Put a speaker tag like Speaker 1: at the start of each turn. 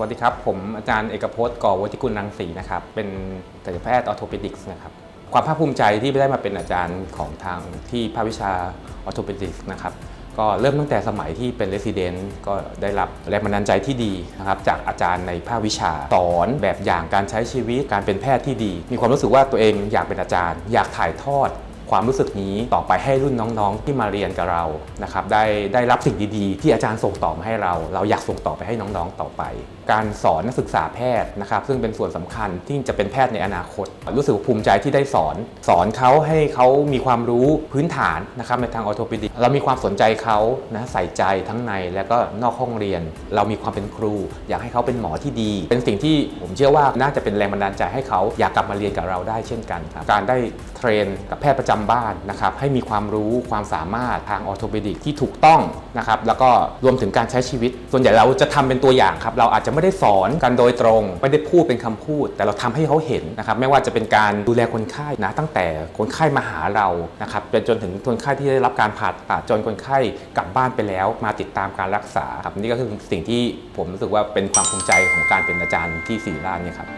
Speaker 1: วัสดีครับ ผมอาจารย์เอกพจน์ก่อวุฒิกุลรังสีนะครับ เป็นศัลยแพทย์ออโท p ปดิกส์นะครับ ความภาคภูมิใจที่ได้มาเป็นอาจารย์ของทางที่ภาควิชาออโท p ปดิกส์นะครับ ก็เริ่มตั้งแต่สมัยที่เป็นเรสซิเดนต์ก็ได้รับแรงบันดาลใจที่ดีนะครับ จากอาจารย์ในภาควิชาสอนแบบอย่างการใช้ชีวิตการเป็นแพทย์ที่ดี มีความรู้สึกว่าตัวเองอยากเป็นอาจารย์ อยากถ่ายทอด ความรู้สึกนี้ต่อไปให้รุ่นน้องๆ ที่มาเรียนกับเรานะครับได้ได้รับสิ่งดีๆ ที่อาจารย์ส่งต่อมาให้เรา เราอยากส่งต่อไปให้น้องๆต่อไป การสอนนักศึกษาแพทย์นะครับซึ่งเป็นส่วนสำคัญที่จะเป็นแพทย์ในอนาคต รู้สึกภูมิใจที่ได้สอน สอนเขาให้เขามีความรู้พื้นฐานนะครับในทางออโท p ปดิกเรามีความสนใจเขานะใส่ใจทั้งในและก็นอกห้องเรียน เรามีความเป็นครู อยากให้เขาเป็นหมอที่ดี เป็นสิ่งที่ผมเชื่อว่าน่าจะเป็นแรงบันดาลใจให้เขาอยากกลับมาเรียนกับเราได้เช่นกันครับการได้เทรนกับแพทย์ประจำบ้านนะครับให้มีความรู้ความสามารถทางออโท p ปดิกที่ถูกต้องนะครับแล้วก็รวมถึงการใช้ชีวิต ส่วนใหญ่เราจะทำเป็นตัวอย่างครับเราอาจจะไม่ได้สอนกันโดยตรง ไม่ได้พูดเป็นคำพูด แต่เราทำให้เขาเห็นนะครับไม่ว่าจะเป็นการดูแลคนไข้นะตั้งแต่คนไข้มาหาเรานะครับเป็นจนถึงคนไข้ที่ได้รับการผ่าตัดจนคนไข้กลับบ้านไปแล้ว มาติดตามการรักษาครับนี่ก็คือสิ่งที่ผมรู้สึกว่าเป็นความภูมิใจของการเป็นอาจารย์ที่ศิริราชเนี่ยครับ